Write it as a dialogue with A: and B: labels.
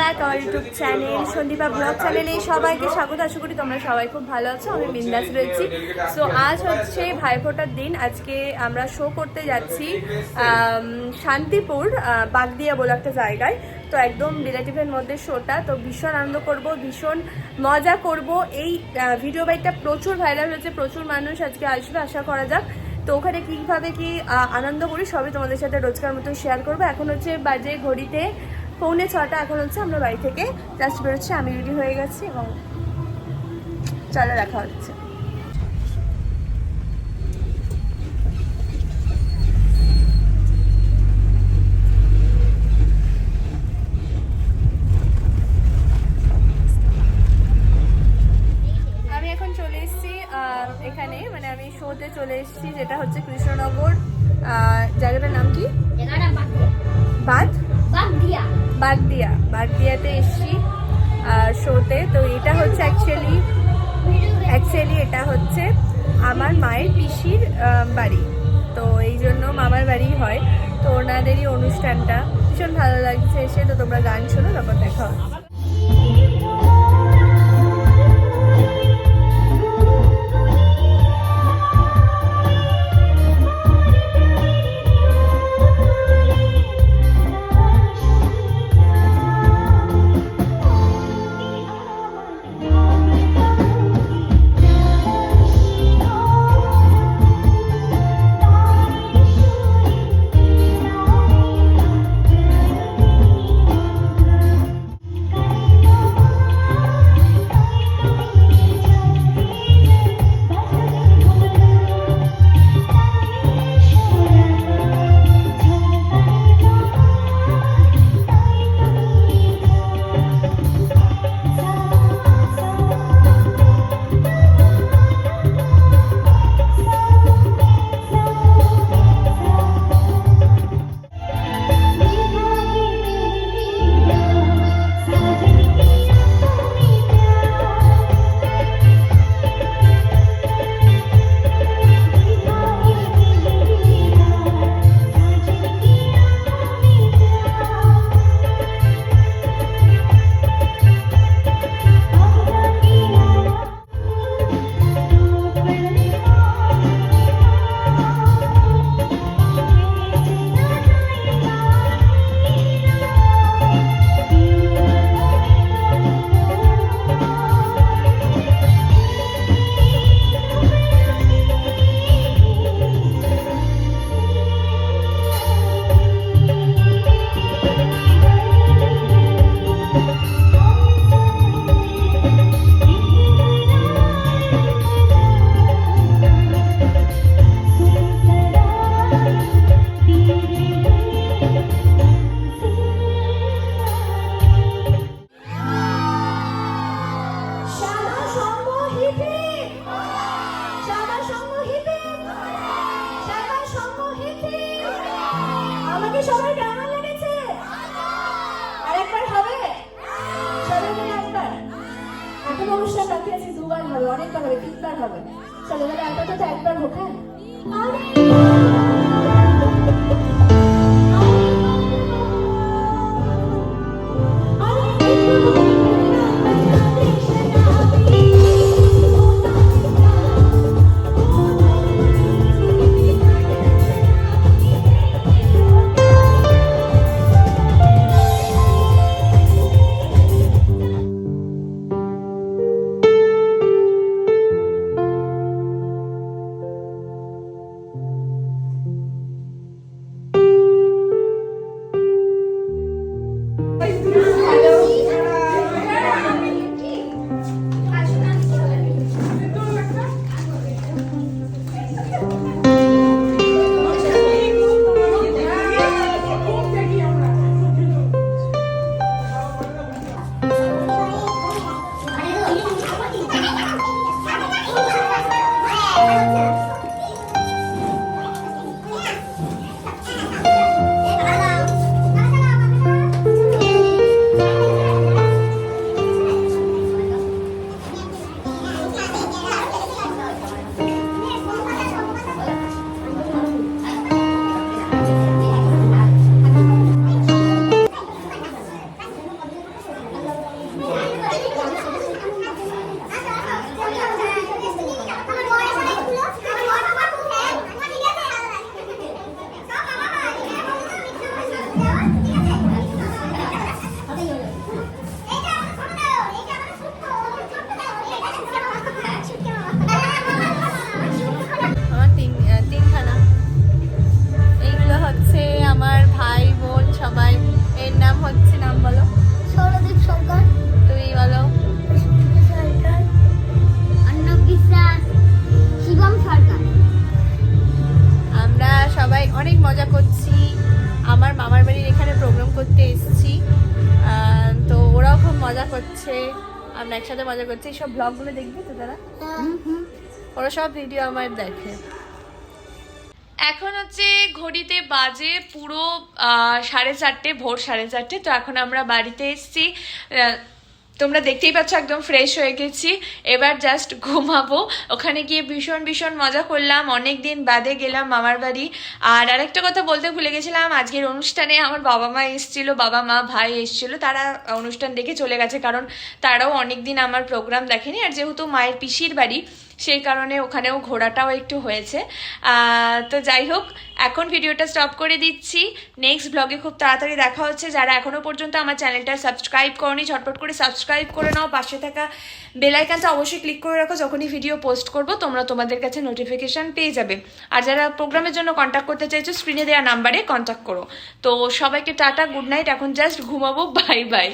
A: Back আমার YouTube channel Sandipa vlog চ্যানেলে সবাইকে স্বাগত। আশা করি তোমরা সবাই খুব ভালো আছো, আমি বিন্দাস রয়েছি। সো আজ হচ্ছে ভাইফোঁটার দিন। আজকে আমরা শো করতে যাচ্ছি শান্তিপুর বাগদিয়া বলে একটা জায়গায়। তো একদম রিলেটিভের মধ্যে শোটা তো ভীষণ আনন্দ করব, ভীষণ মজা করব। এই ভিডিও বাইকটা প্রচুর ভাইরাল হয়েছে, প্রচুর মানুষ আজকে আসবে, আশা করা যাক। তো ওখানে কীভাবে কি আনন্দ করি, সবই তোমাদের সাথে রোজকার মতো শেয়ার করব। এখন হচ্ছে বাজে ঘড়িতে পৌনে ছটা এখন হচ্ছে আমরা বাড়ি থেকে জাস্ট বেরোচ্ছি আমি রেডি হয়ে গেছি এবং চলো দেখা হচ্ছে। আমি এখন চলে এসেছি এখানে মানে আমি শোতে চলে এসেছি যেটা হচ্ছে কৃষ্ণনগর জায়গাটার নাম কি? বাদ
B: বাগদিয়া।
A: বাগদিয়া বাগদিয়াতে এসছি শোতে তো এটা হচ্ছে অ্যাকচুয়ালি অ্যাকচুয়ালি এটা হচ্ছে আমার মায়ের পিসির বাড়ি। তো এই জন্য মামার বাড়ি হয়। তো ওনাদেরই অনুষ্ঠানটা। ভীষণ ভালো লাগছে এসে। তো তোমরা গান শোনো তারপর দেখা
B: আরেকবার হবে? একবার। এখন অনুষ্ঠান বাকি আছে, দুবার হবে, অনেকবার হবে, তিনবার হবে। চলো তাহলে তো একবার হোক হ্যাঁ?
A: সবাই অনেক মজা করছি। আমার মামার বাড়ির এখানে প্রোগ্রাম করতে এসেছি। তো ওরাও খুব মজা করছে। আমরা একসাথে মজা করছি। সব ব্লগগুলো দেখবি তো তারা? হ্যাঁ। ওরা সব ভিডিও আমার দেখে। এখন হচ্ছে ঘড়িতে বাজে পুরো সাড়ে চারটে ভোর সাড়ে চারটে। তো এখন আমরা বাড়িতে এসছি। তোমরা দেখতেই পাচ্ছ একদম ফ্রেশ হয়ে গেছি। এবার জাস্ট ঘুমাবো। ওখানে গিয়ে ভীষণ ভীষণ মজা করলাম। অনেক দিন বাদে গেলাম মামার বাড়ি। আর আরেকটা কথা বলতে ভুলে গেছিলাম, আজকের অনুষ্ঠানে আমার বাবা মা এসেছিল, বাবা মা, ভাই এসেছিল, তারা অনুষ্ঠান দেখে চলে গেছে। কারণ তারাও অনেক দিন আমার প্রোগ্রাম দেখেনি। আর যেহেতু মায়ের পিসির বাড়ি সেই কারণে ওখানেও ঘোরাটাও একটু হয়েছে। তো যাই হোক, এখন ভিডিওটা স্টপ করে দিচ্ছি। নেক্সট ব্লগে খুব তাড়াতাড়ি দেখা হচ্ছে। যারা এখনও পর্যন্ত আমার চ্যানেলটা সাবস্ক্রাইব করনি, ঝটপট করে সাবস্ক্রাইব করে নাও। পাশে থাকা বেল আইকনটা অবশ্যই ক্লিক করে রাখো। যখনই ভিডিও পোস্ট করব, তোমরা তোমাদের কাছে নোটিফিকেশন পেয়ে যাবে। আর যারা প্রোগ্রামের জন্য কন্ট্যাক্ট করতে চাইছো স্ক্রিনে দেওয়া নাম্বারে কন্ট্যাক্ট করো। তো সবাইকে টাটা গুড নাইট এখন জাস্ট ঘুমাবো। Bye bye